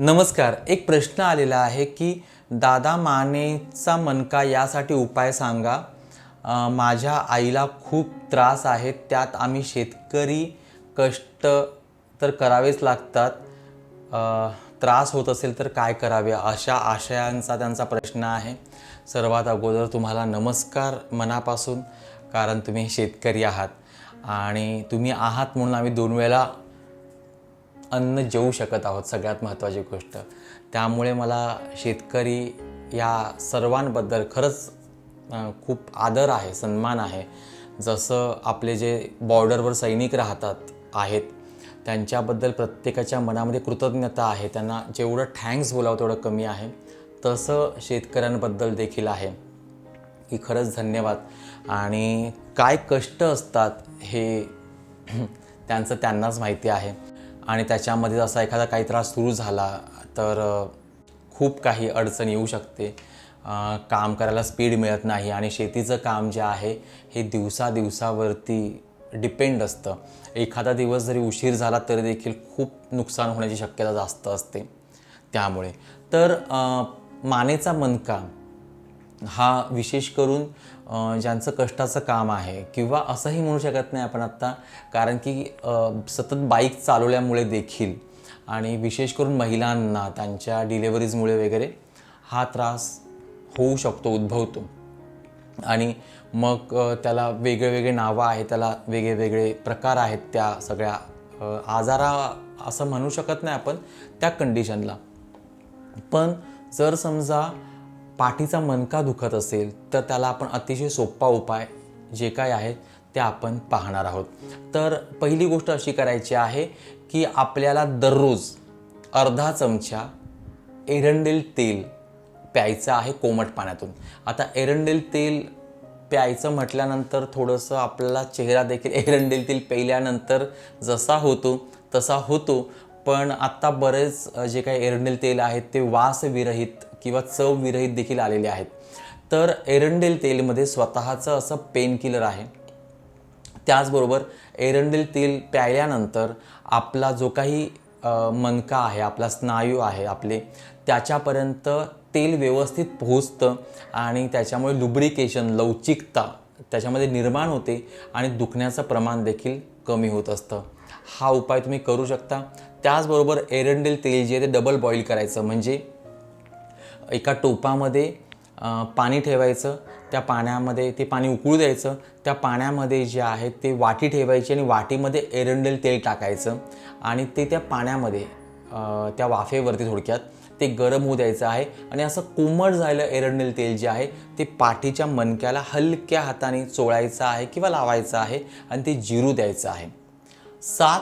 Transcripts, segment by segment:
नमस्कार एक प्रश्न आलेला आहे की दादा मानेचा मनका यासाठी उपाय सांगा. माझ्या आईला खूप त्रास आहेत त्यात आम्ही शेतकरी कष्ट तर करावेच लागतात. त्रास होत असेल तर काय करावे? अशा आशयांचा त्यांचा प्रश्न आहे. सर्वात अगोदर तुम्हाला नमस्कार मनापासून कारण तुम्ही शेतकरी आहात आणि तुम्ही आहात म्हणून आम्ही दोन वेळा अन्न जेवू शकत आहोत सगळ्यात महत्त्वाची गोष्ट. त्यामुळे मला शेतकरी या सर्वांबद्दल खरंच खूप आदर आहे सन्मान आहे. जसं आपले जे बॉर्डरवर सैनिक राहतात आहेत त्यांच्याबद्दल प्रत्येकाच्या मनामध्ये कृतज्ञता आहे. त्यांना जेवढं थँक्स बोलावं तेवढं कमी आहे. तसं शेतकऱ्यांबद्दल देखील आहे. की खरंच धन्यवाद. आणि काय कष्ट असतात हे त्यांचं त्यांनाच माहिती आहे. आणि त्याच्यामध्ये असा एखादा काही त्रास सुरू झाला तर खूप काही अडचण येऊ शकते. काम करायला स्पीड मिळत नाही आणि शेतीचं काम जे आहे हे दिवसा दिवसावरती डिपेंड असतं. एखादा दिवस जरी उशीर झाला तरी देखील खूप नुकसान होण्याची शक्यता जास्त असते. त्यामुळे. तर मानेचा मनका हा विशेष करून ज्यांचं कष्टाचं काम आहे किंवा असंही म्हणू शकत नाही आपण आत्ता कारण की सतत बाईक चालवल्यामुळे देखील आणि विशेष करून महिलांना त्यांच्या डिलेवरीजमुळे वगैरे हा त्रास होऊ शकतो उद्भवतो. आणि मग त्याला वेगळे वेगळे नावं आहेत त्याला वेगळे वेगळे प्रकार आहेत त्या सगळ्या आजारा असं म्हणू शकत नाही आपण त्या कंडिशनला पण जर समजा पाठीचा मनका दुखत असेल तर त्याला आपण अतिशय सोपा उपाय जे काय आहेत ते आपण पाहणार आहोत. तर पहिली गोष्ट अशी करायची आहे की आपल्याला दररोज अर्धा चमचा एरंडेल तेल प्यायचं आहे कोमट पाण्यातून. आता एरंडेल तेल प्यायचं म्हटल्यानंतर थोडंसं आपल्याला चेहरा देखील एरंडेल तेल प्यायल्यानंतर जसा होतो तसा होतो. पण आत्ता बरेच जे काही एरंडेल तेल आहेत ते वासविरहित किंवा चव विरहित देखील आलेले आहेत. तर एरंडेल तेलमध्ये स्वतःचं असं पेन किलर आहे. त्याचबरोबर एरंडेल तेल प्यायल्यानंतर आपला जो काही मनका आहे आपला स्नायू आहे आपले त्याच्यापर्यंत तेल व्यवस्थित पोहोचतं आणि त्याच्यामुळे लुब्रिकेशन लवचिकता त्याच्यामध्ये निर्माण होते आणि दुखण्याचं प्रमाण देखील कमी होत असतं. हा उपाय तुम्ही करू शकता. त्याचबरोबर एरंडेल तेल जे आहे ते डबल बॉईल करायचं. म्हणजे एका टोपामध्ये पाणी ठेवायचं त्या पाण्यामध्ये ते पाणी उकळू द्यायचं त्या पाण्यामध्ये जे आहे ते वाटी ठेवायची आणि वाटीमध्ये एरंडेल तेल टाकायचं आणि ते त्या पाण्यामध्ये त्या वाफेवरती थोडक्यात ते गरम होऊ द्यायचं आहे आणि असं कोमट झालेलं एरंडेल तेल जे आहे ते पाठीच्या मणक्याला हलक्या हाताने चोळायचं आहे किंवा लावायचं आहे आणि ते जिरू द्यायचं आहे. सात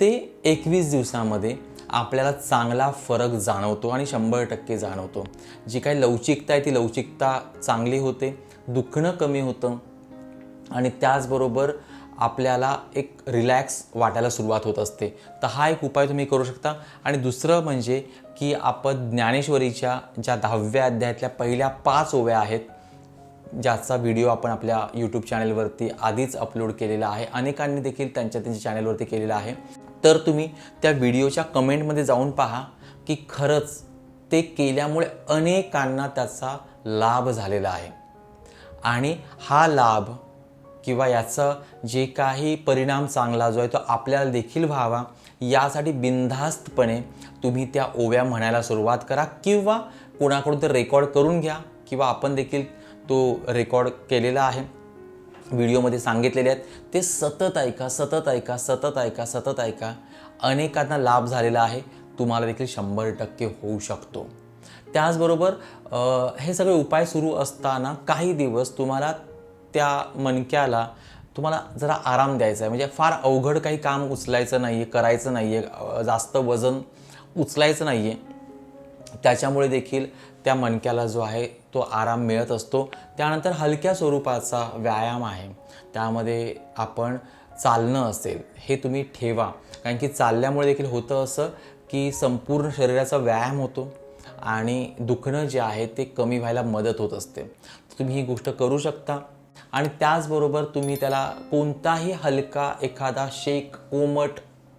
ते एकवीस दिवसामध्ये आपल्याला चांगला फरक जाणवतो आणि शंभर टक्के जाणवतो. जी काही लवचिकता आहे ती लवचिकता चांगली होते दुखणं कमी होतं आणि त्याचबरोबर आपल्याला एक रिलॅक्स वाटायला सुरुवात होत असते. तर हा एक उपाय तुम्ही करू शकता. आणि दुसरं म्हणजे की आपण ज्ञानेश्वरीच्या ज्या दहाव्या अध्यायातल्या पहिल्या पाच ओव्या आहेत ज्याचा व्हिडिओ आपण आपल्या यूट्यूब चॅनलवरती आधीच अपलोड केलेला आहे. अनेकांनी देखील त्यांच्या त्यांच्या चॅनलवरती केलेला आहे. तर तुम्ही त्या व्हिडिओच्या कमेंटमध्ये जाऊन पहा की खरंच ते केल्यामुळे अनेकांना त्याचा लाभ झालेला आहे. आणि हा लाभ किंवा याचा जे काही परिणाम चांगला जो आहे तो आपल्याला देखील व्हावा यासाठी बिनधास्तपणे तुम्ही त्या ओव्या म्हणायला सुरुवात करा किंवा कोणाकडून ते रेकॉर्ड करून घ्या किंवा आपण देखील तो रेकॉर्ड केलेला आहे. व्हिडिओमध्ये सांगितलेले आहेत ते सतत ऐका सतत ऐका सतत ऐका सतत ऐका. अनेकांना लाभ झालेला आहे. तुम्हाला देखील शंभर टक्के होऊ शकतो. त्याचबरोबर हे सगळे उपाय सुरू असताना काही दिवस तुम्हाला त्या मणक्याला तुम्हाला जरा आराम द्यायचा आहे. म्हणजे फार अवघड काही काम उचलायचं नाही आहे करायचं नाही आहे जास्त वजन उचलायचं नाही आहे त्याच्यामुळे देखील त्या मणक्याला जो आहे तो आराम मिळत असतो. त्यानंतर हलक्या स्वरूपाचा व्यायाम आहे. त्यामध्ये आपण चालणं असेल हे तुम्ही ठेवा. कारण की चालल्यामुळे देखील होतं असं की संपूर्ण शरीराचा व्यायाम होतो आणि दुखणं जे आहे ते कमी व्हायला मदत होत असते. तुम्ही ही गोष्ट करू शकता. आणि त्याचबरोबर तुम्ही त्याला कोणताही हलका एखादा शेक कोमट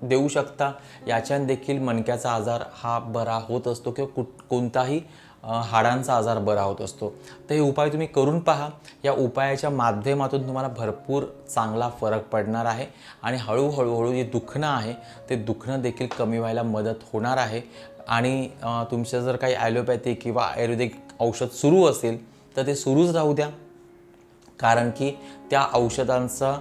देऊ शकता. याच्यान देखील मणक्याचा आजार हा बरा होत असतो किंवा कुठ कोणताही हाडांचा आजार बरा होत असतो. ते उपाय तुम्ही करून पहा. या उपायाच्या माध्यमातून तुम्हाला भरपूर चांगला फरक पडणार आहे आणि हळूहळू हळू जे दुखणं आहे ते दुखणं देखील कमी व्हायला मदत होणार आहे. आणि तुमचं जर काही ॲलोपॅथी किंवा आयुर्वेदिक औषध सुरू असेल तर ते सुरूच राहू द्या. कारण की त्या औषधांचा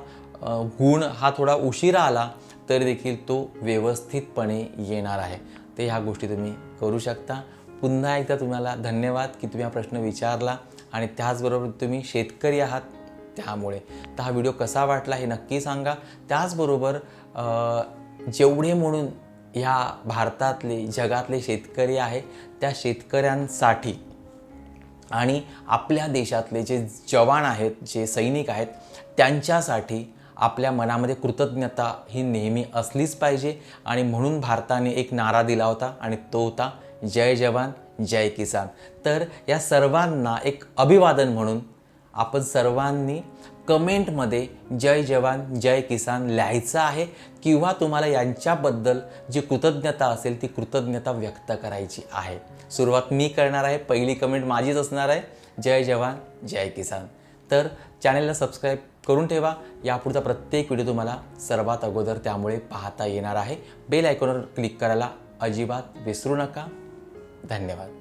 गुण हा थोडा उशिरा आला तरी देखील तो व्यवस्थितपणे येणार आहे. ते ह्या गोष्टी तुम्ही करू शकता. पुन्हा एकदा तुम्हाला धन्यवाद की तुम्ही हा प्रश्न विचारला आणि त्याचबरोबर तुम्ही शेतकरी आहात त्यामुळे. तर हा व्हिडिओ कसा वाटला हे नक्की सांगा. त्याचबरोबर जेवढे म्हणून ह्या भारतातले जगातले शेतकरी आहे त्या शेतकऱ्यांसाठी आणि आपल्या देशातले जे जवान आहेत जे सैनिक आहेत त्यांच्यासाठी आपल्या मनामध्ये कृतज्ञता ही नेहमी असलीच पाहिजे आणि म्हणून भारताने एक नारा दिला होता आणि तो होता जय जवान जय किसान. तर या सर्वांना एक अभिवादन म्हणून आपण सर्वांनी कमेंटमध्ये जय जवान जय किसान लिहायचं आहे किंवा तुम्हाला यांच्याबद्दल जी कृतज्ञता असेल ती कृतज्ञता व्यक्त करायची आहे. सुरुवात मी करणार आहे पहिली कमेंट माझीच असणार आहे. जय जवान जय किसान. तर चॅनलला सबस्क्राईब करून ठेवा. यापुढचा प्रत्येक व्हिडिओ तुम्हाला सर्वात अगोदर त्यामुळे पाहता येणार आहे. बेल आयकॉनवर क्लिक करायला अजिबात विसरू नका. धन्यवाद.